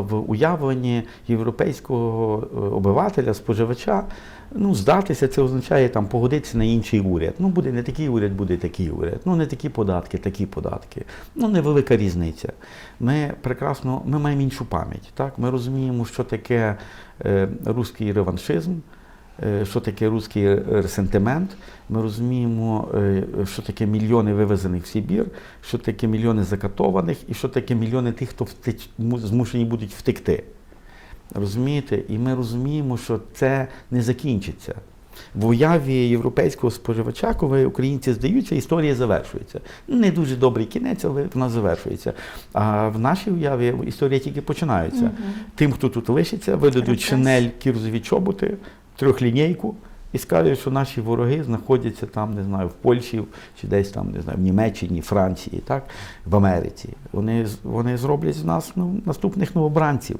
В уявленні європейського е, обивателя, споживача, ну, здатися, це означає там погодитися на інший уряд. Ну, буде не такий уряд, буде такий уряд. Ну, не такі податки, такі податки. Ну, невелика різниця. Ми прекрасно, ми маємо іншу пам'ять. Так? Ми розуміємо, що таке е, русський реваншизм. Е, Що таке руський ресентимент? Ми розуміємо, е, що таке мільйони вивезених в Сибір, що таке мільйони закатованих, і що таке мільйони тих, хто втеч, змушені будуть втекти. Розумієте? І ми розуміємо, що це не закінчиться. В уяві європейського споживача, коли українці здаються, історія завершується. Не дуже добрий кінець, але вона завершується. А в нашій уяві історія тільки починається. Тим, хто тут лишиться, видадуть шинель, кірзові чоботи, трьохлінійку і скажуть, що наші вороги знаходяться там, не знаю, в Польщі чи десь там, не знаю, в Німеччині, Франції, так, в Америці. Вони, вони зроблять з нас ну, наступних новобранців.